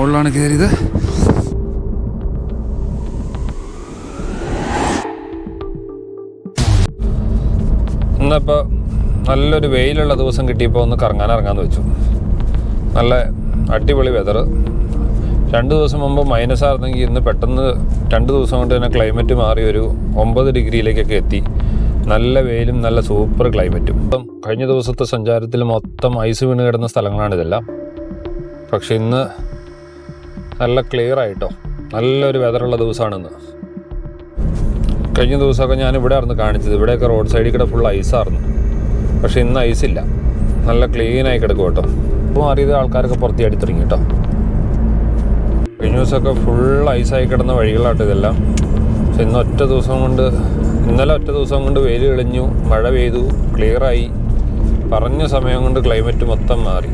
മുകളിലാണ് കയറിയത്. ഇന്നിപ്പോൾ നല്ലൊരു വെയിലുള്ള ദിവസം കിട്ടിയപ്പോൾ ഒന്ന് കറങ്ങാൻ ഇറങ്ങാന്ന് വെച്ചു. നല്ല അടിപൊളി വെതർ രണ്ട് ദിവസം മുമ്പ് മൈനസ് ആയിരുന്നെങ്കിൽ ഇന്ന് പെട്ടെന്ന് രണ്ട് ദിവസം കൊണ്ട് തന്നെ ക്ലൈമറ്റ് മാറി ഒരു ഒമ്പത് ഡിഗ്രിയിലേക്കൊക്കെ എത്തി. നല്ല വെയിലും നല്ല സൂപ്പർ ക്ലൈമറ്റും ഇപ്പം കഴിഞ്ഞ ദിവസത്തെ സഞ്ചാരത്തിൽ മൊത്തം ഐസ് വീണ് കിടന്ന സ്ഥലങ്ങളാണിതെല്ലാം പക്ഷെ ഇന്ന് നല്ല ക്ലിയർ ആയിട്ടോ. നല്ലൊരു വെതറുള്ള ദിവസമാണെന്ന് കഴിഞ്ഞ ദിവസമൊക്കെ ഞാൻ ഇവിടെ ആയിരുന്നു കാണിച്ചത്. ഇവിടെയൊക്കെ റോഡ് സൈഡിൽ കൂടെ ഫുൾ ഐസായിരുന്നു പക്ഷേ ഇന്ന് ഐസില്ല നല്ല ക്ലീനായി കിടക്കും കേട്ടോ. ഇപ്പോൾ അറിയത് ആൾക്കാരൊക്കെ പുറത്തി അടി തുടങ്ങി കേട്ടോ. കഴിഞ്ഞ ദിവസമൊക്കെ ഫുൾ ഐസായി കിടന്ന വഴികളാട്ടോ ഇതെല്ലാം. പക്ഷെ ഇന്ന് ഒറ്റ ദിവസം കൊണ്ട് ഇന്നലെ ഒറ്റ ദിവസം കൊണ്ട് വെയിൽ തെളിഞ്ഞു മഴ പെയ്തു ക്ലിയറായി പറഞ്ഞ സമയം കൊണ്ട് ക്ലൈമറ്റ് മൊത്തം മാറി.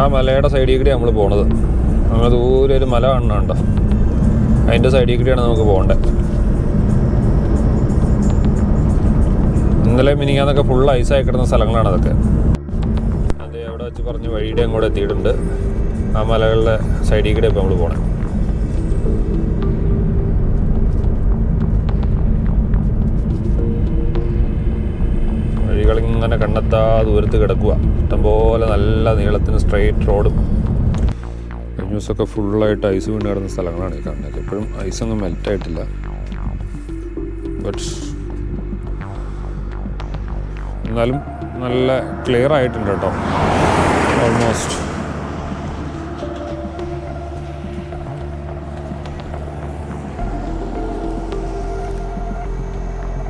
ആ മലയുടെ സൈഡിൽ കൂടി നമ്മൾ പോണത്. നമ്മൾ ദൂരെ ഒരു മല കാണുന്നുണ്ട് അതിന്റെ സൈഡിൽ കൂടിയാണ് നമുക്ക് പോകേണ്ടത് ഇന്നലെ മിനിങ്ങാന്നൊക്കെ ഫുൾ ഐസായി കിടന്ന സ്ഥലങ്ങളാണ് അതൊക്കെ. അത് എവിടെ വെച്ച് പറഞ്ഞ് വഴിയുടെ അങ്ങോട്ട് എത്തിയിട്ടുണ്ട്. ആ മലകളുടെ സൈഡിൽ കൂടെ ഇപ്പോൾ നമ്മൾ പോകണം വഴികളിങ്ങനെ കണ്ടെത്താ ദൂരത്ത് കിടക്കുക. ഇഷ്ടംപോലെ നല്ല നീളത്തിന് സ്ട്രെയിറ്റ് റോഡും ദിവസമൊക്കെ ഫുള്ളായിട്ട് ഐസ് വീണ് കിടന്ന സ്ഥലങ്ങളാണ് ഈ കാണുന്നത്. എപ്പോഴും ഐസൊന്നും മെൽറ്റായിട്ടില്ല ബട്ട് എന്നാലും നല്ല ക്ലിയർ ആയിട്ടുണ്ട് കേട്ടോ. ഓൾമോസ്റ്റ്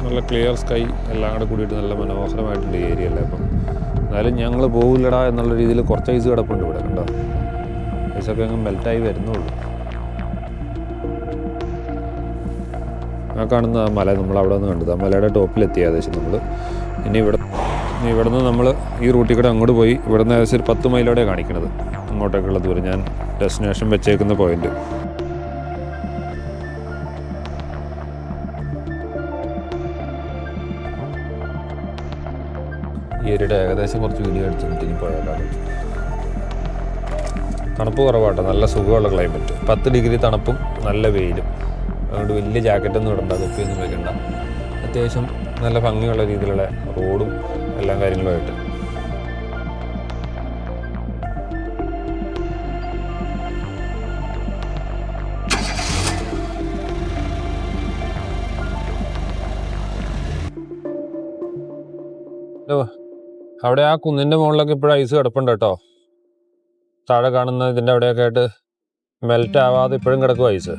നല്ല ക്ലിയർ സ്കൈ എല്ലാം കൂടെ കൂടിയിട്ട് നല്ല മനോഹരമായിട്ടുണ്ട് ഏരിയ അല്ലേ അപ്പം. എന്നാലും ഞങ്ങൾ പോകില്ലടാ എന്നുള്ള രീതിയിൽ കുറച്ച് ഐസ് കിടപ്പുണ്ട് ഇവിടെ കണ്ടോ? ഐസൊക്കെ അങ്ങ് മെൽറ്റായി വരുന്നുള്ളൂ. ആ കാണുന്ന ആ മല നമ്മൾ അവിടെ നിന്ന് കണ്ടത്. ആ മലയുടെ ടോപ്പിലെത്തി ഏകദേശം നമ്മൾ ഇനി ഇവിടെ ഇനി ഇവിടെ നിന്ന് നമ്മൾ ഈ റൂട്ടിൽ കൂടെ അങ്ങോട്ട് പോയി. ഇവിടെ നിന്ന് ഏകദേശം ഒരു പത്ത് മൈലോടെ കാണിക്കണത്. അങ്ങോട്ടേക്കുള്ള ദൂരം. ഞാൻ ഡെസ്റ്റിനേഷൻ വെച്ചേക്കുന്ന പോയിന്റ്. ഈ ഏരിയയുടെ ഏകദേശം കുറച്ച് വീഡിയോ എടുത്തിട്ട് ഇനി പോയാലാണ് തണുപ്പ് കുറവാട്ടോ. നല്ല സുഖമുള്ള ക്ലൈമറ്റ് പത്ത് ഡിഗ്രി തണുപ്പും നല്ല വെയിലും. അതുകൊണ്ട് വലിയ ജാക്കറ്റൊന്നും ഇടണ്ട തൊപ്പിയൊന്നും വെക്കണ്ട. അത്യാവശ്യം നല്ല ഭംഗിയുള്ള രീതിയിലുള്ള റോഡും എല്ലാ കാര്യങ്ങളുമായിട്ട് ഹലോ അവിടെ ആ കുന്നിന്റെ മുകളിലൊക്കെ ഇപ്പോഴും ഐസ് കിടപ്പുണ്ട് കേട്ടോ. താഴെ കാണുന്ന ഇതിന്റെ അവിടെയൊക്കെ ആയിട്ട് മെൽറ്റ് ആവാതെ ഇപ്പോഴും കിടക്കും ഐസ്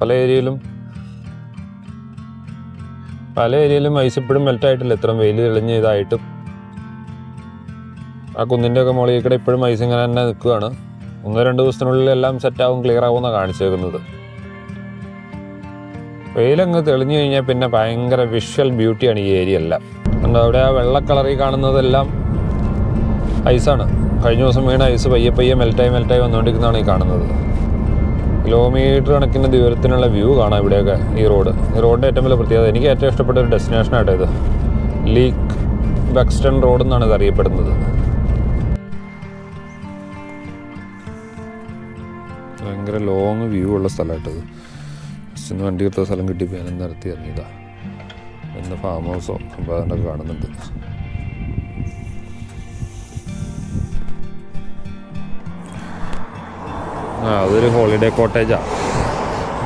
പല ഏരിയയിലും പല ഏരിയയിലും ഐസ് ഇപ്പോഴും മെൽറ്റ് ആയിട്ടില്ല. ഇത്രയും വെയിൽ തെളിഞ്ഞ് ഇതായിട്ടും. ആ കുന്നിന്റെ ഒക്കെ മുകളിൽ കൂടെ ഇപ്പോഴും ഐസ് ഇങ്ങനെ തന്നെ നിൽക്കുകയാണ്. ഒന്നോ രണ്ട് ദിവസത്തിനുള്ളിൽ എല്ലാം സെറ്റ് ആവും ക്ലിയർ ആവും എന്നാണ് കാണിച്ചേക്കുന്നത്. വെയിലങ്ങ് തെളിഞ്ഞു കഴിഞ്ഞാൽ പിന്നെ ഭയങ്കര വിഷ്വൽ ബ്യൂട്ടിയാണ് ഈ ഏരിയ എല്ലാം. കണ്ടോ അവിടെ ആ വെള്ള കളറിൽ കാണുന്നതെല്ലാം ഐസാണ് കഴിഞ്ഞ ദിവസം വീണ ഐസ് പയ്യെ പയ്യെ മെൽറ്റായി മെൽറ്റായി വന്നുകൊണ്ടിരിക്കുന്നതാണ് ഈ കാണുന്നത്. കിലോമീറ്റർ കണക്കിന് ദൂരത്തിനുള്ള വ്യൂ കാണാം ഇവിടെയൊക്കെ ഈ റോഡ് ഈ റോഡിന്റെ ഏറ്റവും വലിയ പ്രത്യേകത എനിക്ക് ഏറ്റവും ഇഷ്ടപ്പെട്ട ഒരു ഡെസ്റ്റിനേഷൻ ആട്ടോ ഇത്. ലീക്ക് ബെക്സ്റ്റൺ റോഡ് എന്നാണ് ഇത് അറിയപ്പെടുന്നത്. ഭയങ്കര ലോങ് വ്യൂ ഉള്ള സ്ഥലമായിട്ടത്. വണ്ടി എടുത്ത സ്ഥലം കിട്ടി ഞാൻ നടത്തി ഇറങ്ങിയതാ. ഇന്ന് ഫാം ഹൗസോ അതിനൊക്കെ കാണുന്നുണ്ട്. ആ അതൊരു ഹോളിഡേ കോട്ടേജാണ്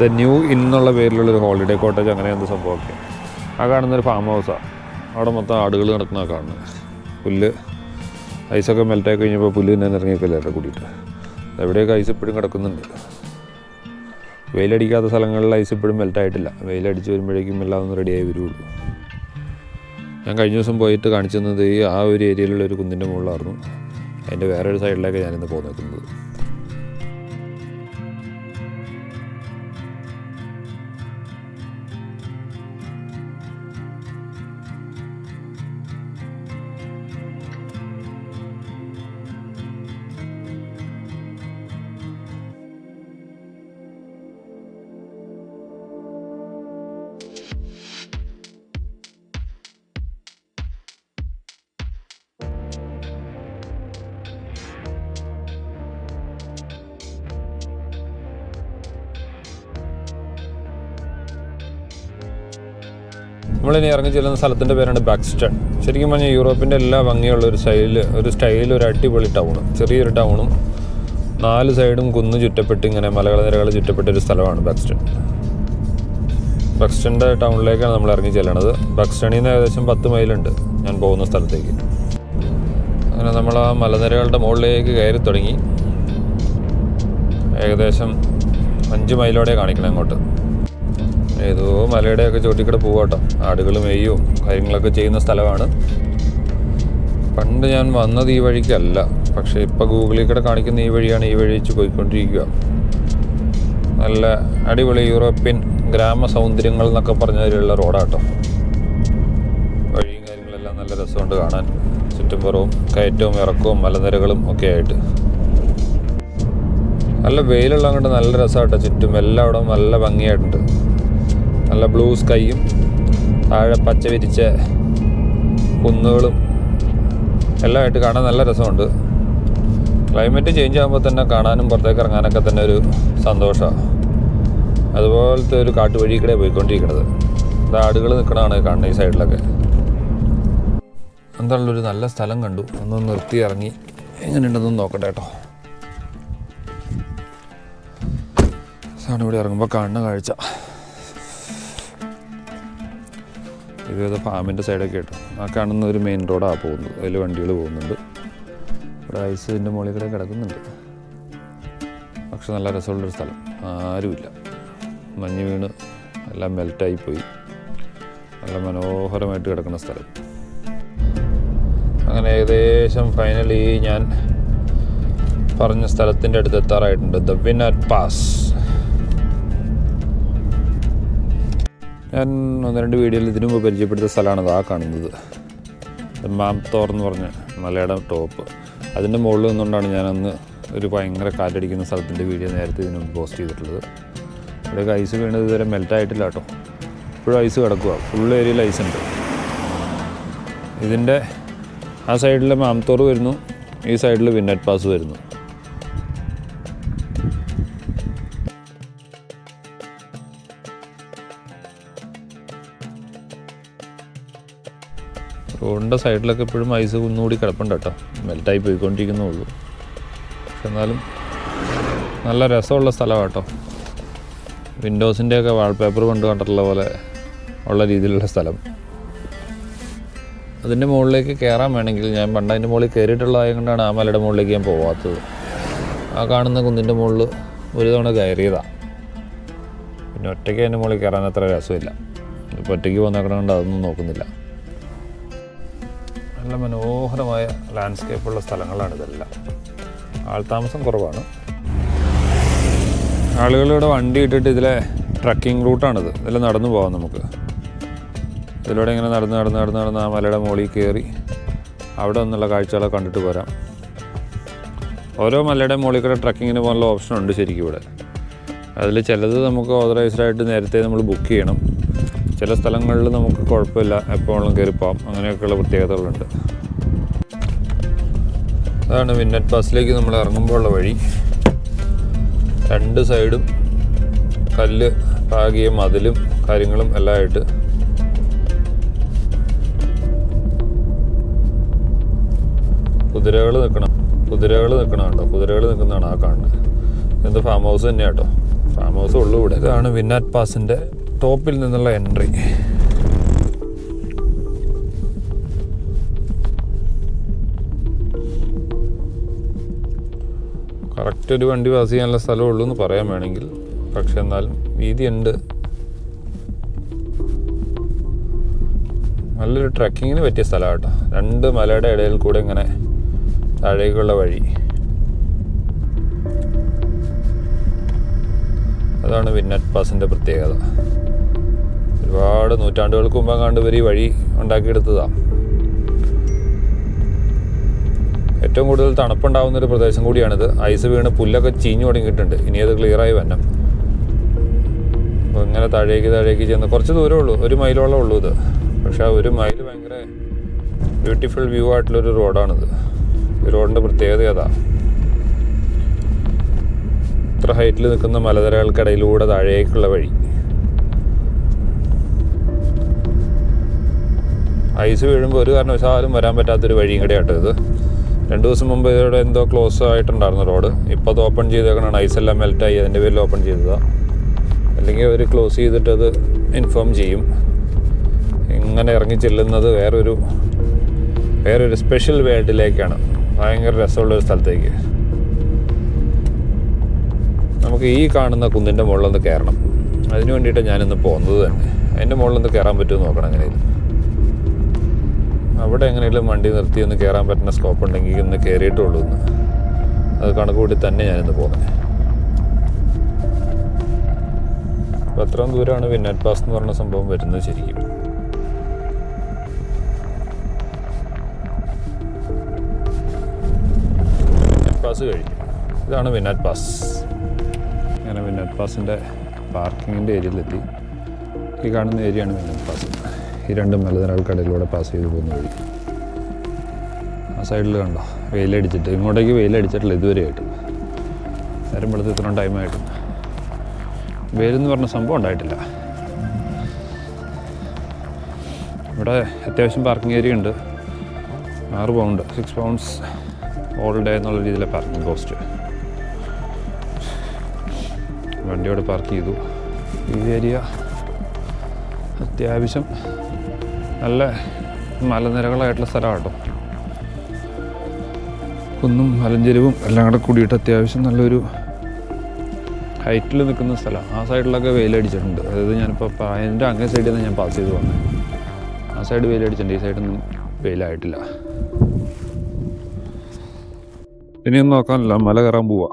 ദ ന്യൂ ഇൻ എന്നുള്ള പേരിലുള്ളൊരു ഹോളിഡേ കോട്ടേജ് അങ്ങനെ എന്ത് സംഭവമൊക്കെ. ആ കാണുന്നൊരു ഫാം ഹൗസാണ് അവിടെ മൊത്തം ആടുകൾ നടക്കുന്ന കാണുന്നത് പുല്ല് ഐസൊക്കെ മെൽറ്റായി കഴിഞ്ഞപ്പോൾ പുല്ല് തന്നെ ഇറങ്ങിയൊക്കെയല്ലേ അവിടെ കൂടിയിട്ട് എവിടെയൊക്കെ ഐസ് ഇപ്പോഴും കിടക്കുന്നുണ്ട്. വെയിലടിക്കാത്ത സ്ഥലങ്ങളിൽ ഐസ് ഇപ്പോഴും മെൽറ്റായിട്ടില്ല വെയിലടിച്ച് വരുമ്പോഴേക്കും എല്ലാം ഒന്ന് റെഡിയായി വരുള്ളൂ. ഞാൻ കഴിഞ്ഞ ദിവസം പോയിട്ട് കാണിച്ചു തന്നത് ആ ഒരു ഏരിയയിലുള്ള ഒരു കുന്നിന്റെ മുകളിലായിരുന്നു. അതിന്റെ വേറൊരു സൈഡിലേക്ക് ഞാനിന്ന് പോകുന്നത് നമ്മളിനി ഇറങ്ങി ചെല്ലുന്ന സ്ഥലത്തിന്റെ പേരാണ് ബാക്സ്റ്റൺ ശരിക്കും പറഞ്ഞാൽ യൂറോപ്പിന്റെ എല്ലാ ഭംഗിയുള്ള ഒരു സ്റ്റൈൽ ഒരു സ്റ്റൈൽ ഒരു അടിപൊളി ടൗണ്. ചെറിയൊരു ടൗണും നാല് സൈഡും കുന്ന് ചുറ്റപ്പെട്ട് ഇങ്ങനെ മലകൾ നിരകൾ ചുറ്റപ്പെട്ട ഒരു സ്ഥലമാണ് ബാക്സ്റ്റൺ ബക്സ്റ്റണിന്റെ ടൗണിലേക്കാണ് നമ്മൾ ഇറങ്ങി ചെല്ലണത്. ബക്സ്റ്റണിൽ നിന്ന് ഏകദേശം പത്ത് മൈലുണ്ട് ഞാൻ പോകുന്ന സ്ഥലത്തേക്ക്. അങ്ങനെ നമ്മൾ ആ മലനിരകളുടെ മുകളിലേക്ക് കയറി തുടങ്ങി. ഏകദേശം അഞ്ച് മൈലോടെ കാണിക്കണം അങ്ങോട്ട്. ഏതോ മലയുടെയൊക്കെ ചോട്ടിക്കൂടെ പോവാട്ടോ. ആടുകൾ മെയ്യും കാര്യങ്ങളൊക്കെ ചെയ്യുന്ന സ്ഥലമാണ്. പണ്ട് ഞാൻ വന്നത് ഈ വഴിക്കല്ല. പക്ഷേ ഇപ്പോൾ ഗൂഗിളിൽ കൂടെ കാണിക്കുന്ന ഈ വഴിയാണ് ഈ വഴി വെച്ച് പോയിക്കൊണ്ടിരിക്കുക. നല്ല അടിപൊളി യൂറോപ്യൻ ഗ്രാമ സൗന്ദര്യങ്ങൾ എന്നൊക്കെ പറഞ്ഞതിലുള്ള റോഡാട്ടോ. വഴിയും കാര്യങ്ങളെല്ലാം നല്ല രസമുണ്ട് കാണാൻ. ചുറ്റുംപുറവും കയറ്റവും ഇറക്കവും മലനിരകളും ഒക്കെ ആയിട്ട്. നല്ല വെയിലുള്ള കൊണ്ട് നല്ല രസമാട്ടോ. ചുറ്റും എല്ലായിടവും നല്ല ഭംഗിയായിട്ടുണ്ട്. നല്ല ബ്ലൂ സ്കൈയും താഴെ പച്ച വിരിച്ച കുന്നുകളും എല്ലാമായിട്ട് കാണാൻ നല്ല രസമുണ്ട്. ക്ലൈമറ്റ് ചേഞ്ച് ആകുമ്പോൾ തന്നെ കാണാനും പുറത്തേക്ക് ഇറങ്ങാനൊക്കെ തന്നെ ഒരു സന്തോഷമാണ്. അതുപോലത്തെ ഒരു കാട്ടുവഴി കൂടെ പോയിക്കൊണ്ടിരിക്കുന്നത് ഇത് ആടുകൾ നിൽക്കണതാണ് കാണുന്നത് ഈ സൈഡിലൊക്കെ. എന്താണല്ലോ ഒരു നല്ല സ്ഥലം കണ്ടു. ഒന്ന് നിർത്തി ഇറങ്ങി. എങ്ങനെയുണ്ടെന്ന് നോക്കട്ടെ കേട്ടോ. ഇതാണ് ഇവിടെ ഇറങ്ങുമ്പോൾ കാണുന്ന കാഴ്ച. ഇത് ഫാമിന്റെ സൈഡൊക്കെ കേട്ടോ. ആ കാണുന്ന ഒരു മെയിൻ റോഡാണ് പോകുന്നത്. അതിൽ വണ്ടികൾ പോകുന്നുണ്ട്. ഇവിടെ ഐസ് ഇതിന്റെ മുകളിൽ കൂടെ കിടക്കുന്നുണ്ട്. പക്ഷെ നല്ല രസമുള്ളൊരു സ്ഥലം. ആരുമില്ല. മഞ്ഞ് വീണ് എല്ലാം മെൽറ്റായി പോയി നല്ല മനോഹരമായിട്ട് കിടക്കുന്ന സ്ഥലം. അങ്ങനെ ഏകദേശം ഫൈനലി ഞാൻ പറഞ്ഞ സ്ഥലത്തിന്റെ അടുത്ത് എത്താറായിട്ടുണ്ട്. ദ വിന്നർ പാസ് ഞാൻ ഒന്ന് രണ്ട് വീഡിയോയിൽ ഇതിനു മുമ്പ് പരിചയപ്പെടുത്തിയ സ്ഥലമാണ് ആ കാണുന്നത്. മാംതോർ എന്ന് പറഞ്ഞ മലയുടെ ടോപ്പ്. അതിന്റെ മുകളിൽ നിന്നുകൊണ്ടാണ് ഞാനന്ന് ഒരു ഭയങ്കര കാറ്റടിക്കുന്ന സ്ഥലത്തിന്റെ വീഡിയോ നേരത്തെ ഇതിനു മുമ്പ് പോസ്റ്റ് ചെയ്തിട്ടുള്ളത്. ഇവിടെയൊക്കെ ഐസ് വീണത് ഇതുവരെ മെൽറ്റായിട്ടില്ല കേട്ടോ. ഇപ്പോഴും ഐസ് കിടക്കുക ഫുൾ ഏരിയയിൽ ഐസ് ഉണ്ട്. ഇതിന്റെ ആ സൈഡിൽ മാംതോർ വരുന്നു. ഈ സൈഡിൽ വിന്നറ്റ് പാസ് വരുന്നു. റോഡിന്റെ സൈഡിലൊക്കെ ഇപ്പോഴും ഐസ് കുന്നുകൂടി കിടപ്പുണ്ട് കേട്ടോ. മെൽറ്റായി പോയിക്കൊണ്ടിരിക്കുന്നേ ഉള്ളൂ പക്ഷെ എന്നാലും നല്ല രസമുള്ള സ്ഥലമാണ് കേട്ടോ. വിൻഡോസിന്റെയൊക്കെ വാൾപേപ്പർ കൊണ്ട് കണ്ടിട്ടുള്ള പോലെ ഉള്ള രീതിയിലുള്ള സ്ഥലം. അതിന്റെ മുകളിലേക്ക് കയറാൻ വേണമെങ്കിൽ ഞാൻ പണ്ട് അതിന്റെ മുകളിൽ കയറിയിട്ടുള്ളതായത് കൊണ്ടാണ് ആ മലയുടെ മുകളിലേക്ക് ഞാൻ പോവാത്തത്. ആ കാണുന്ന കുന്നിന്റെ മുകളിൽ ഒരു തവണ കയറിയതാണ് പിന്നെ ഒറ്റയ്ക്ക് അതിന്റെ മുകളിൽ കയറാൻ അത്ര രസമില്ല. ഇപ്പോൾ ഒറ്റയ്ക്ക് പോകുന്നേക്കണം കൊണ്ട്? അതൊന്നും നോക്കുന്നില്ല. നല്ല മനോഹരമായ ലാൻഡ്സ്കേപ്പുള്ള സ്ഥലങ്ങളാണ് ഇതെല്ലാം. ആൾതാമസം കുറവാണ്. ആളുകളിവിടെ വണ്ടി ഇട്ടിട്ട് ഇതിലെ ട്രക്കിംഗ് റൂട്ടാണിത് ഇതിൽ നടന്നു പോകാം നമുക്ക്. ഇതിലൂടെ ഇങ്ങനെ നടന്ന് നടന്ന് നടന്ന് നടന്ന് ആ മലയുടെ മുകളിൽ കയറി അവിടെ നിന്നുള്ള കാഴ്ചകളൊക്കെ കണ്ടിട്ട് പോരാം. ഓരോ മലയുടെ മുകളിൽ കൂടെ ട്രക്കിങ്ങിന് പോകാനുള്ള ഓപ്ഷൻ ഉണ്ട് ശരിക്കും ഇവിടെ. അതിൽ ചിലത് നമുക്ക് ഓതറൈസ്ഡ് ആയിട്ട് നേരത്തെ നമ്മൾ ബുക്ക് ചെയ്യണം. ചില സ്ഥലങ്ങളിൽ നമുക്ക് കുഴപ്പമില്ല. എപ്പോഴും കയറി പോകാം അങ്ങനെയൊക്കെയുള്ള പ്രത്യേകതകളുണ്ട്. അതാണ് വിന്നറ്റ് പാസിലേക്ക് നമ്മൾ ഇറങ്ങുമ്പോൾ ഉള്ള വഴി. രണ്ട് സൈഡും കല്ല് പാകിയ മതിലും കാര്യങ്ങളും എല്ലാം ആയിട്ട്. കുതിരകൾ നിൽക്കണം. കുതിരകൾ നിൽക്കണം കേട്ടോ. കുതിരകൾ നിൽക്കുന്നതാണ് ആ കാണുന്നത്. എന്ത് ഫാം ഹൗസ് തന്നെയാണ് കേട്ടോ. ഫാം ഹൗസ് ഉള്ളു ഇവിടെ. ഇതാണ് വിന്നാറ്റ് പാസിന്റെ ടോപ്പിൽ നിന്നുള്ള എൻട്രി. കറക്റ്റ് ഒരു വണ്ടി പാസ് ചെയ്യാനുള്ള സ്ഥലമേ ഉള്ളൂ എന്ന് പറയാൻ വേണമെങ്കിൽ. പക്ഷെ എന്നാലും വീതിയുണ്ട്. നല്ലൊരു ട്രക്കിങ്ങിന് പറ്റിയ സ്ഥലമാണ് കേട്ടോ രണ്ട് മലയുടെ ഇടയിൽ കൂടെ ഇങ്ങനെ താഴേക്കുള്ള വഴി. അതാണ് വിന്നറ്റ് പാസിന്റെ പ്രത്യേകത. ഒരുപാട് നൂറ്റാണ്ടുകൾക്ക് മുമ്പ് കണ്ട് ഈ വഴി ഉണ്ടാക്കിയെടുത്തതാണ് ഏറ്റവും കൂടുതൽ തണുപ്പുണ്ടാകുന്ന ഒരു പ്രദേശം കൂടിയാണിത്. ഐസ് വീണ് പുല്ലൊക്കെ ചീഞ്ഞു തുടങ്ങിയിട്ടുണ്ട്. ഇനി അത് ക്ലിയറായി വരണം. അപ്പോൾ ഇങ്ങനെ താഴേക്ക് താഴേക്ക് ചെന്ന് കുറച്ച് ദൂരമേ ഉള്ളൂ. ഒരു മൈലോളം ഉള്ളൂ ഇത്. പക്ഷേ ആ ഒരു മൈൽ ഭയങ്കര ബ്യൂട്ടിഫുൾ വ്യൂ ആയിട്ടുള്ളൊരു റോഡാണിത്. ഈ റോഡിന്റെ പ്രത്യേകത അതാ ഇത്ര ഹൈറ്റിൽ നിൽക്കുന്ന മലനിരകൾക്കിടയിലൂടെ താഴേക്കുള്ള വഴി. ഐസ് വീഴുമ്പോൾ ഒരു കാരണവശാലും വരാൻ പറ്റാത്തൊരു വഴിയും കൂടെയാട്ടോ ഇത്. രണ്ട് ദിവസം മുമ്പ് ഇവിടെ എന്തോ ക്ലോസ് ആയിട്ടുണ്ടായിരുന്നു റോഡ് ഇപ്പോൾ അത് ഓപ്പൺ ചെയ്തേക്കണാണ് ഐസെല്ലാം മെൽറ്റായി അതിന്റെ പേരിൽ ഓപ്പൺ ചെയ്തതാണ് അല്ലെങ്കിൽ അവർ ക്ലോസ് ചെയ്തിട്ട് അത് ഇൻഫോം ചെയ്യും. ഇങ്ങനെ ഇറങ്ങി ചെല്ലുന്നത് വേറൊരു വേറൊരു സ്പെഷ്യൽ വേൾഡിലേക്കാണ് ഭയങ്കര രസമുള്ള ഒരു സ്ഥലത്തേക്ക്. നമുക്ക് ഈ കാണുന്ന കുന്നിന്റെ മുകളിലൊന്ന് കയറണം അതിന് വേണ്ടിയിട്ട് ഞാനിന്ന് പോകുന്നത് തന്നെ. അതിന്റെ മുകളിലൊന്ന് കയറാൻ പറ്റുമോ നോക്കണം എങ്ങനെയും അവിടെ എങ്ങനെയെങ്കിലും വണ്ടി നിർത്തി ഒന്ന് കയറാൻ പറ്റുന്ന സ്കോപ്പ് ഉണ്ടെങ്കിൽ ഒന്ന് കയറിയിട്ടുള്ളൂ എന്ന് അത് കണക്ക് കൂട്ടി തന്നെ ഞാനിന്ന് പോകുന്നത് അപ്പോൾ അത്രയും ദൂരമാണ് വിന്നറ്റ് പാസ് എന്ന് പറഞ്ഞ സംഭവം വരുന്നത് ശരിക്കും. പാസ് കഴിഞ്ഞു. ഇതാണ് വിന്നറ്റ് പാസ്. അങ്ങനെ വിന്നറ്റ് പാസിന്റെ പാർക്കിങ്ങിന്റെ ഏരിയയിലെത്തി. ഈ കാണുന്ന ഏരിയയാണ് വിന്നറ്റ് പാസ്. ഈ രണ്ട് മലനിരകൾക്കിടയിലൂടെ പാസ് ചെയ്ത് പോകുന്ന വഴി. ആ സൈഡിൽ കണ്ടോ വെയിലടിച്ചിട്ട്. ഇങ്ങോട്ടേക്ക് വെയിലടിച്ചിട്ടില്ല ഇതുവരെയായിട്ട്. നേരം വെളുത്ത് ഇത്രയും ടൈമായിട്ട് വെയിലെന്ന് പറഞ്ഞ സംഭവം ഉണ്ടായിട്ടില്ല. ഇവിടെ അത്യാവശ്യം പാർക്കിംഗ് ഏരിയ ഉണ്ട്. ആറ് pound six pounds all day എന്നുള്ള രീതിയിലെ പാർക്കിംഗ് കോസ്റ്റ് വണ്ടി അവിടെ പാർക്ക് ചെയ്തു. ഈ ഏരിയ അത്യാവശ്യം നല്ല മലനിരകളായിട്ടുള്ള സ്ഥലമാണ് കേട്ടോ കുന്നും മലഞ്ചെരുവും എല്ലാം കൂടെ കൂടിയിട്ട് അത്യാവശ്യം നല്ലൊരു ഹൈറ്റിൽ നിൽക്കുന്ന സ്ഥലമാണ് ആ സൈഡിലൊക്കെ വെയിലടിച്ചിട്ടുണ്ട്. അതായത് ഞാനിപ്പോൾ പായന്റെ അങ്ങേ സൈഡിൽ നിന്ന് ഞാൻ പാസ് ചെയ്ത് വന്നത് ആ സൈഡ് വെയിലടിച്ചിട്ടുണ്ട്. ഈ സൈഡൊന്നും വെയിലായിട്ടില്ല. ഇനിയൊന്നും നോക്കാനില്ല മല കയറാൻ പോവാ.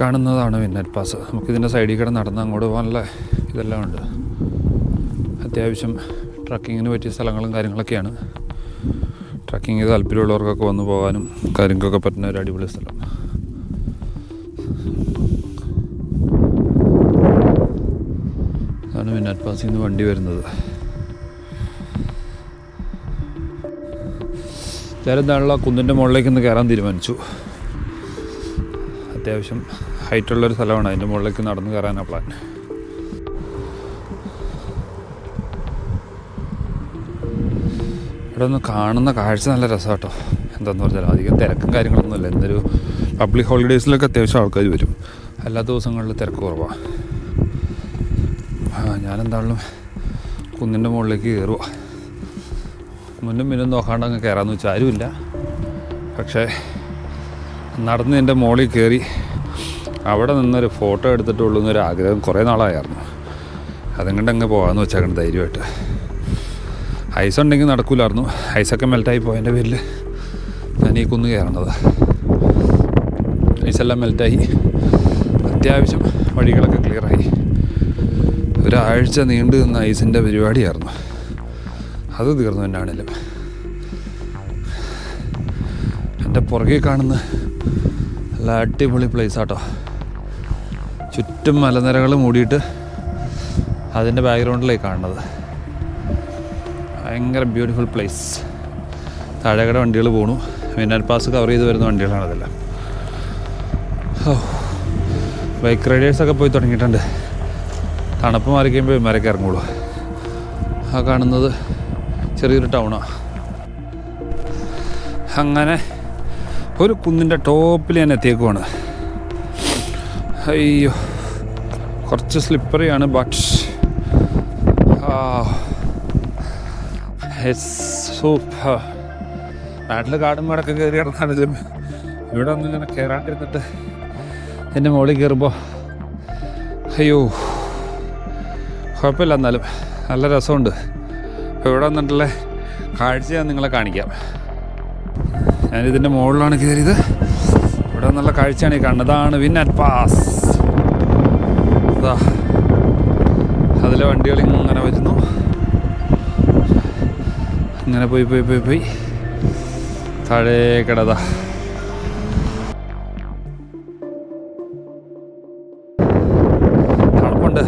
കാണുന്നതാണ് വിന്നറ്റ് പാസ്. നമുക്കിതിന്റെ സൈഡിൽ കൂടെ നടന്ന് അങ്ങോട്ട് പോകാനുള്ള ഇതെല്ലാം ഉണ്ട്. അത്യാവശ്യം ട്രക്കിങ്ങിന് പറ്റിയ സ്ഥലങ്ങളും കാര്യങ്ങളൊക്കെയാണ്. ട്രക്കിങ് താല്പര്യമുള്ളവർക്കൊക്കെ വന്ന് പോകാനും കാര്യങ്ങൾക്കൊക്കെ പറ്റുന്ന ഒരു അടിപൊളി സ്ഥലം. അതാണ് വിന്നറ്റ് പാസിൽ നിന്ന് വണ്ടി വരുന്നത്. ഞാനെന്താണല്ലോ കുന്നിന്റെ മുകളിലേക്ക് ഒന്ന് കയറാൻ തീരുമാനിച്ചു. അത്യാവശ്യം ഹൈറ്റുള്ളൊരു സ്ഥലമാണ്. അതിന്റെ മുകളിലേക്ക് നടന്ന് കയറാനാണ് പ്ലാൻ ഇവിടെ ഒന്ന് കാണുന്ന കാഴ്ച നല്ല രസം കേട്ടോ എന്താണെന്ന് പറഞ്ഞാൽ അധികം തിരക്കും കാര്യങ്ങളൊന്നുമില്ല എന്തൊരു പബ്ലിക് ഹോളിഡേയ്സിലൊക്കെ അത്യാവശ്യം ആൾക്കാർ വരും. എല്ലാ ദിവസങ്ങളിലും തിരക്ക് കുറവാണ് ഞാനെന്താണെങ്കിലും കുന്നിന്റെ മുകളിലേക്ക് കയറുക മുന്നും പിന്നും നോക്കാണ്ട് അങ്ങ് കയറാമെന്ന് വെച്ചാൽ ആരുമില്ല. പക്ഷേ നടന്ന് എന്റെ മുകളിൽ കയറി അവിടെ നിന്നൊരു ഫോട്ടോ എടുത്തിട്ടുള്ളൂ എന്നൊരു ആഗ്രഹം കുറേ നാളായിരുന്നു അതും കൊണ്ട് അങ്ങ് പോകാമെന്ന് വെച്ചാൽ ധൈര്യമായിട്ട്. ഐസ് ഉണ്ടെങ്കിൽ നടക്കൂലായിരുന്നു. ഐസൊക്കെ മെൽറ്റായി പോയതിന്റെ പേരിൽ ഞാൻ ഈ കുന്ന് കയറണത് ഐസെല്ലാം മെൽറ്റായി അത്യാവശ്യം വഴികളൊക്കെ ക്ലിയറായി ഒരാഴ്ച നീണ്ടു നിന്ന ഐസിന്റെ പരിപാടിയായിരുന്നു. അത് തീർന്നു എന്നാണേലും എന്റെ പുറകെ കാണുന്ന നല്ല അടിപൊളി പ്ലേസ് ആട്ടോ. ചുറ്റും മലനിരകൾ മൂടിയിട്ട് അതിന്റെ ബാക്ക്ഗ്രൗണ്ടിലേക്ക് കാണുന്നത്. ഭയങ്കര ബ്യൂട്ടിഫുൾ പ്ലേസ് താഴെക്കട വണ്ടികൾ പോണു. മിന്നൽ പാസ് കവർ ചെയ്ത് വരുന്ന വണ്ടികളാണ് അതെല്ലാം ഓ ബൈക്ക് റൈഡേഴ്സൊക്കെ പോയി തുടങ്ങിയിട്ടുണ്ട്. തണുപ്പ് മാറി കഴിയുമ്പോൾ വിമാരൊക്കെ ഇറങ്ങുള്ളൂ. ആ കാണുന്നത് ചെറിയൊരു ടൗണാണ് അങ്ങനെ ഒരു കുന്നിന്റെ ടോപ്പിൽ ഞാൻ എത്തിയേക്കുവാണ്. അയ്യോ കുറച്ച് സ്ലിപ്പറിയാണ് ബട്ട് സൂപ്പർ നാട്ടിൽ കാടും മേടൊക്കെ കയറി കിടന്നാണെങ്കിലും ഇവിടെ ഒന്നും ഇങ്ങനെ കയറാണ്ടിരുന്നിട്ട് എന്റെ മുകളിൽ കയറുമ്പോൾ അയ്യോ കുഴപ്പമില്ല എന്നാലും നല്ല രസമുണ്ട്. അപ്പോൾ ഇവിടെ വന്നിട്ടുള്ള കാഴ്ച ഞാൻ നിങ്ങളെ കാണിക്കാം. ഞാനിതിന്റെ മുകളിലാണ് കയറിയത് നല്ല കാഴ്ചയാണ് ഈ കാണുന്നത്. അതാണ് അറ്റ് പാസ്. അതാ അതിലെ വണ്ടികൾ ഇങ്ങനെ വരുന്നു. ഇങ്ങനെ പോയി പോയി പോയി പോയി. താഴേ കിടതാ തണുപ്പുണ്ട്.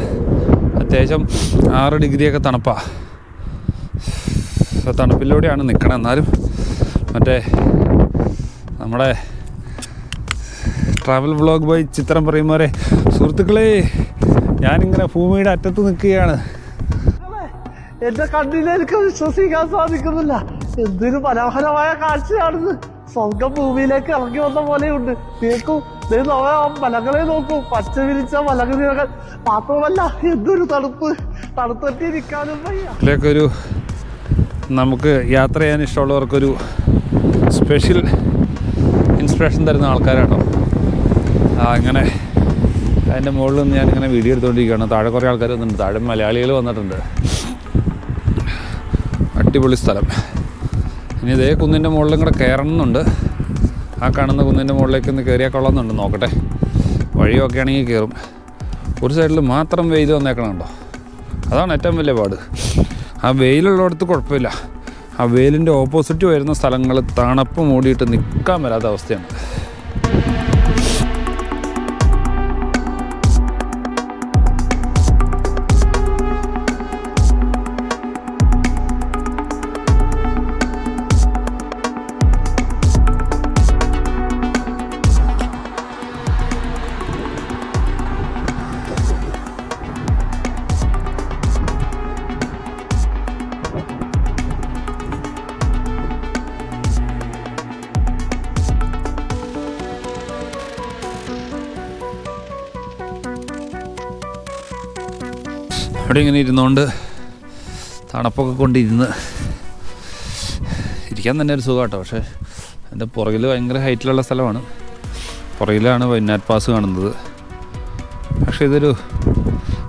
അത്യാവശ്യം ആറ് ഡിഗ്രിയൊക്കെ തണുപ്പാ. തണുപ്പിലൂടെയാണ് നിൽക്കണം എന്നാലും മറ്റേ നമ്മുടെ ട്രാവൽ വ്ളോഗ് ബോയ് ചിത്രം പറയുമ്പോരെ സുഹൃത്തുക്കളെ ഞാനിങ്ങനെ ഭൂമിയുടെ അറ്റത്ത് നിൽക്കുകയാണ്. എന്റെ കണ്ണിലേക്ക് വിശ്വസിക്കാൻ സാധിക്കുന്നില്ല. എന്തൊരു മനോഹരമായ കാഴ്ചയാണിത്. സ്വർഗം ഭൂമിയിലേക്ക് ഇറങ്ങി വന്ന പോലെയുണ്ട്. കേൾക്കൂ മലകളെ നോക്കൂ. പച്ച വിരിച്ച മലകൾ മാത്രമല്ല എന്തൊരു തണുപ്പ്. ഇതിലൊക്കെ ഒരു നമുക്ക് യാത്ര ചെയ്യാൻ ഇഷ്ടമുള്ളവർക്കൊരു സ്പെഷ്യൽ ഇൻസ്പിറേഷൻ തരുന്ന ആൾക്കാരാണോ അങ്ങനെ അതിന്റെ മുകളിൽ നിന്ന് ഞാനിങ്ങനെ വീഡിയോ എടുത്തുകൊണ്ടിരിക്കുകയാണ്. താഴെ കുറേ ആൾക്കാർ വന്നിട്ടുണ്ട്. താഴെ മലയാളികൾ വന്നിട്ടുണ്ട്. അടിപൊളി സ്ഥലം. ഇനി ഇതേ കുന്നിന്റെ മുകളിലും കൂടെ കയറണമെന്നുണ്ട്. ആ കാണുന്ന കുന്നിന്റെ മുകളിലേക്ക് ഒന്ന് കയറിയാൽ കൊള്ളാമെന്നുണ്ട്. നോക്കട്ടെ. വഴിയൊക്കെ ആണെങ്കിൽ കയറും. ഒരു സൈഡിൽ മാത്രം വെയിൽ വന്നേക്കണമുണ്ടോ അതാണ് ഏറ്റവും വലിയ പാട്. ആ വെയിലുള്ളിടത്ത് കുഴപ്പമില്ല. ആ വെയിലിന്റെ ഓപ്പോസിറ്റ് വരുന്ന സ്ഥലങ്ങൾ തണുപ്പ് മൂടിയിട്ട് നിൽക്കാൻ വരാത്ത അവസ്ഥയാണ്. അവിടെ ഇങ്ങനെ ഇരുന്നുകൊണ്ട് തണുപ്പൊക്കെ കൊണ്ടിരുന്ന് ഇരിക്കാൻ തന്നെ ഒരു സുഖമാട്ടോ പക്ഷേ എന്റെ പുറകിൽ ഭയങ്കര ഹൈറ്റിലുള്ള സ്ഥലമാണ്. പുറകിലാണ് വൈനാറ്റ് പാസ് കാണുന്നത്. പക്ഷേ ഇതൊരു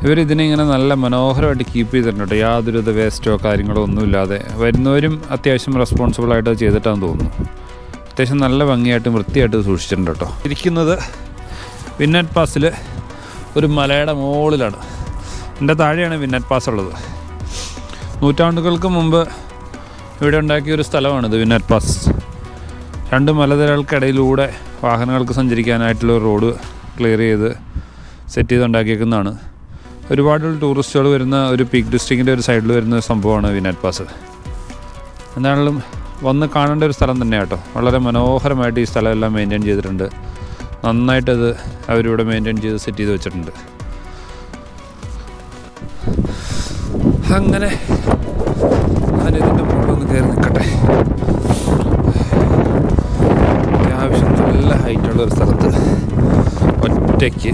ഇവരിതിനെ ഇങ്ങനെ നല്ല മനോഹരമായിട്ട് കീപ്പ് ചെയ്തിട്ടുണ്ട്. യാതൊരു വിധ വേസ്റ്റോ കാര്യങ്ങളോ ഒന്നുമില്ലാതെ വരുന്നവരും അത്യാവശ്യം റെസ്പോൺസിബിളായിട്ട് ചെയ്തിട്ടാണെന്ന് തോന്നുന്നു. അത്യാവശ്യം നല്ല ഭംഗിയായിട്ടും വൃത്തിയായിട്ട് സൂക്ഷിച്ചിട്ടുണ്ട് കേട്ടോ. ഇരിക്കുന്നത് വിന്നറ്റ് പാസിൽ ഒരു മലയുടെ മുകളിലാണ് എന്റെ താഴെയാണ് വിന്നറ്റ് പാസ് ഉള്ളത്. നൂറ്റാണ്ടുകൾക്ക് മുമ്പ് ഇവിടെ ഉണ്ടാക്കിയ ഒരു സ്ഥലമാണിത് വിന്നറ്റ് പാസ്. രണ്ട് മലനിരകൾക്കിടയിലൂടെ വാഹനങ്ങൾക്ക് സഞ്ചരിക്കാനായിട്ടുള്ള റോഡ് ക്ലിയർ ചെയ്ത് സെറ്റ് ചെയ്ത് ഉണ്ടാക്കിയേക്കുന്നതാണ്. ഒരുപാട് ടൂറിസ്റ്റുകൾ വരുന്ന ഒരു പീക്ക് ഡിസ്ട്രിക്റ്റിന്റെ ഒരു സൈഡിൽ വരുന്ന സംഭവമാണ് വിനാറ്റ് പാസ്. എന്താണെങ്കിലും വന്ന് കാണേണ്ട ഒരു സ്ഥലം തന്നെ കേട്ടോ. വളരെ മനോഹരമായിട്ട് ഈ സ്ഥലമെല്ലാം മെയിന്റെയിൻ ചെയ്തിട്ടുണ്ട്. നന്നായിട്ടത് അവരിവിടെ മെയിന്റെയിൻ ചെയ്ത് സെറ്റ് ചെയ്ത് വെച്ചിട്ടുണ്ട്. അങ്ങനെ ഞാനിതിന്റെ മുകളിലൊന്ന് കയറി നിൽക്കട്ടെ. അത്യാവശ്യം നല്ല ഹൈറ്റുള്ള ഒരു സ്ഥലത്ത് ഒറ്റയ്ക്ക്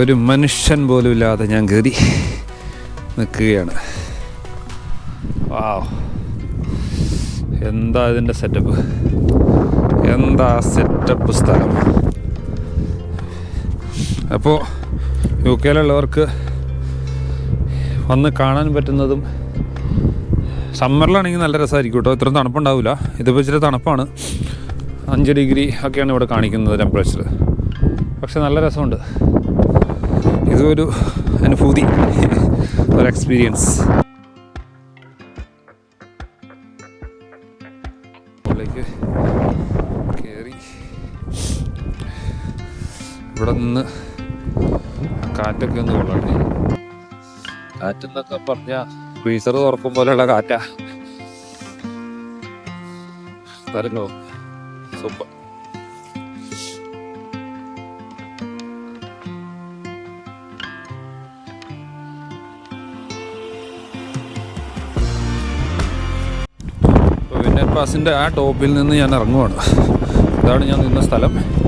ഒരു മനുഷ്യൻ പോലും ഇല്ലാതെ ഞാൻ കയറി നിൽക്കുകയാണ്. വാവ്. എന്താ ഇതിന്റെ സെറ്റപ്പ്? എന്താ സെറ്റപ്പ് സ്ഥലം? അപ്പോൾ യു കെയിലുള്ളവർക്ക് വന്ന് കാണാൻ പറ്റുന്നതും സമ്മറിലാണെങ്കിൽ നല്ല രസമായിരിക്കും കേട്ടോ. ഇത്രയും തണുപ്പുണ്ടാവില്ല. ഇതിപ്പോൾ ഇച്ചിരി തണുപ്പാണ്. അഞ്ച് ഡിഗ്രി ഒക്കെയാണ് ഇവിടെ കാണിക്കുന്നത് ടെമ്പറേച്ചർ പക്ഷെ നല്ല രസമുണ്ട്. ഇതൊരു അനുഭൂതി ഒരു എക്സ്പീരിയൻസ് കാറ്റെന്നൊക്കെ പറഞ്ഞ ഫ്രീസർ തുറക്കും പോലെയുള്ള കാറ്റാ. സ്ഥലങ്ങളോ സൂപ്പർ. വിന്നർ പാസിന്റെ ആ ടോപ്പിൽ നിന്ന് ഞാൻ ഇറങ്ങുവാണ്. അതാണ് ഞാൻ നിന്ന സ്ഥലം.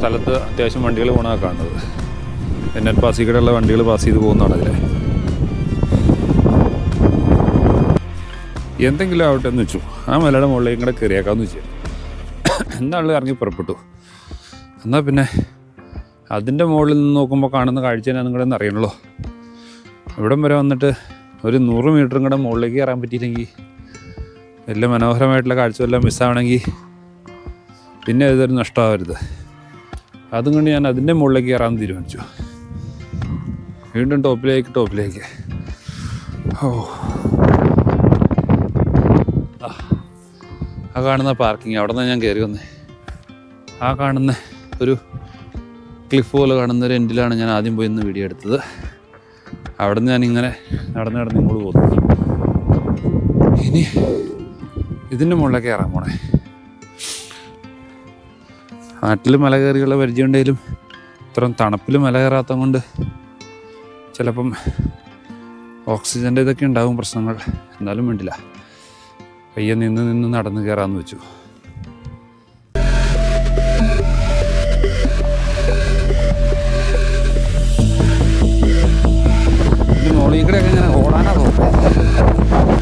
സ്ഥലത്ത് അത്യാവശ്യം വണ്ടികൾ പോകണതാണ് കാണുന്നത്. എൻ പാസിൽ കൂടെയുള്ള വണ്ടികൾ പാസ് ചെയ്ത് പോകുന്നതാണ് അതിലെ. എന്തെങ്കിലും ആവട്ടെ എന്ന് വെച്ചു. ആ മലയുടെ മുകളിലേക്ക് കൂടെ കയറിയേക്കാമെന്ന് വെച്ചു. എന്നാൾ ഇറങ്ങി പുറപ്പെട്ടു. എന്നാൽ പിന്നെ അതിന്റെ മുകളിൽ നിന്ന് നോക്കുമ്പോൾ കാണുന്ന കാഴ്ച ഞാൻ നിങ്ങളുടെ അറിയണല്ലോ. ഇവിടം വരെ വന്നിട്ട് ഒരു നൂറ് മീറ്ററും കൂടെ മുകളിലേക്ക് കയറാൻ പറ്റിയില്ലെങ്കിൽ വലിയ മനോഹരമായിട്ടുള്ള കാഴ്ചയെല്ലാം മിസ്സാവണമെങ്കിൽ പിന്നെ ഇതൊരു നഷ്ടമാവരുത്. അതും കൊണ്ട് ഞാൻ അതിന്റെ മുകളിലേക്ക് കയറാൻ തീരുമാനിച്ചു. വീണ്ടും ടോപ്പിലേക്ക് ടോപ്പിലേക്ക്. ഓ. ആ. കാണുന്ന പാർക്കിംഗ് അവിടെ നിന്ന് ഞാൻ കയറി വന്നേ. ആ കാണുന്ന ഒരു ക്ലിഫ് പോലെ കാണുന്ന ഒരു എൻഡിലാണ് ഞാൻ ആദ്യം പോയി ഇന്ന് വീഡിയോ എടുത്തത്. അവിടെ നിന്ന് ഇങ്ങനെ നടന്ന് നടന്ന് ഇങ്ങോട്ട് പോകുന്നു. ഇനി ഇതിന്റെ മുകളിലേക്ക് കയറാൻ പോണേ. നാട്ടിൽ മല കയറിയുള്ള പരിചയം ഉണ്ടെങ്കിലും ഇത്രയും തണുപ്പിൽ മല കയറാത്തത് കൊണ്ട് ചിലപ്പം ഓക്സിജന്റെ ഇതൊക്കെ ഉണ്ടാകും പ്രശ്നങ്ങൾ. എന്നാലും വേണ്ടില്ല. പയ്യെ നിന്ന് നിന്ന് നടന്ന് കയറാമെന്ന് വെച്ചു. മോളിൽ കൂടെയൊക്കെ ഇങ്ങനെ ഓടാനാ തോന്നുന്നത്